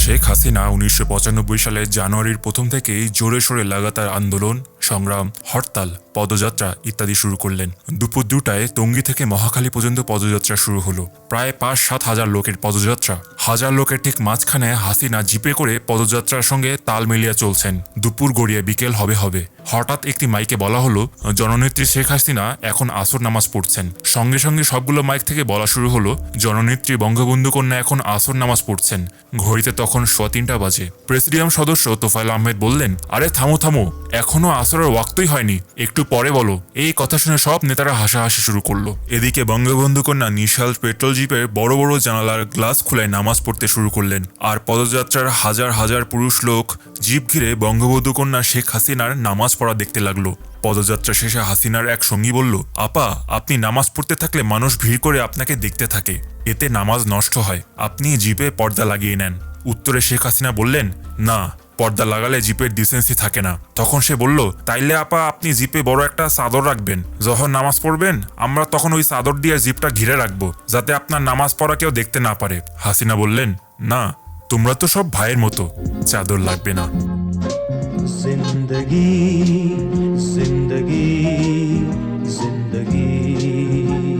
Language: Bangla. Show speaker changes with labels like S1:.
S1: শেখ হাসিনা উনিশশো পঁচানব্বই সালের জানুয়ারির প্রথম থেকেই জোরে সোরে লাগাতার আন্দোলন সংগ্রাম হরতাল পদযাত্রা ইত্যাদি শুরু করলেন। দুপুর দুটায় টঙ্গী থেকে মহাখালী পর্যন্ত পদযাত্রা শুরু হলো। প্রায় পাঁচ সাত হাজার লোকের পদযাত্রা। হাজার লোকের ঠিক মাঝখানে হাসিনা জিপে করে পদযাত্রার সঙ্গে তাল মিলিয়ে চলছেন। দুপুর গড়িয়ে বিকেল হবে হবে। হঠাৎ একটি মাইকে বলা হলো, জননেত্রী শেখ হাসিনা এখন আসর নামাজ পড়ছেন। সঙ্গে সঙ্গে সবগুলো মাইক থেকে বলা শুরু হলো, জননেত্রী বঙ্গবন্ধু কন্যা এখন আসর নামাজ পড়ছেন। ঘড়িতে তখন সোয়া তিনটা বাজে। প্রেসিডিয়াম সদস্য তোফাইল আহমেদ বললেন, আরে থামো থামো। এখনও আসরের ওয়াক্তই হয়নি। একটু পরে বলো। এই কথা শুনে সব নেতারা হাসাহাসি শুরু করল। এদিকে বঙ্গবন্ধু কন্যা নিশাল পেট্রোল জিপের বড় বড় জানালার গ্লাস খুলে নামাজ পড়তে শুরু করলেন। আর পদযাত্রার হাজার হাজার পুরুষ লোক জিপ ঘিরে বঙ্গবন্ধু কন্যা শেখ হাসিনার নামাজ পড়া দেখতে লাগল। পদযাত্রা শেষে হাসিনার এক সঙ্গী বলল, আপা, আপনি নামাজ পড়তে থাকলে মানুষ ভিড় করে আপনাকে দেখতে থাকে। এতে নামাজ নষ্ট হয়। আপনি জিপে পর্দা লাগিয়ে নেন। উত্তরে শেখ হাসিনা বললেন, না পর্দা লাগালে জিপের ডিসেন্সি থাকে না। তখন সে বলল, তাইলে আপা, আপনি জিপে বড় একটা চাদর রাখবেন। যখন নামাজ পড়বেন, আমরা তখন ওই চাদর দিয়ে জিপটা ঘিরে রাখব, যাতে আপনার নামাজ পড়া কেউ দেখতে না পারে। হাসিনা বললেন, না, তোমরা তো সব ভাইয়ের মতো, চাদর লাগবে না।
S2: জিন্দগি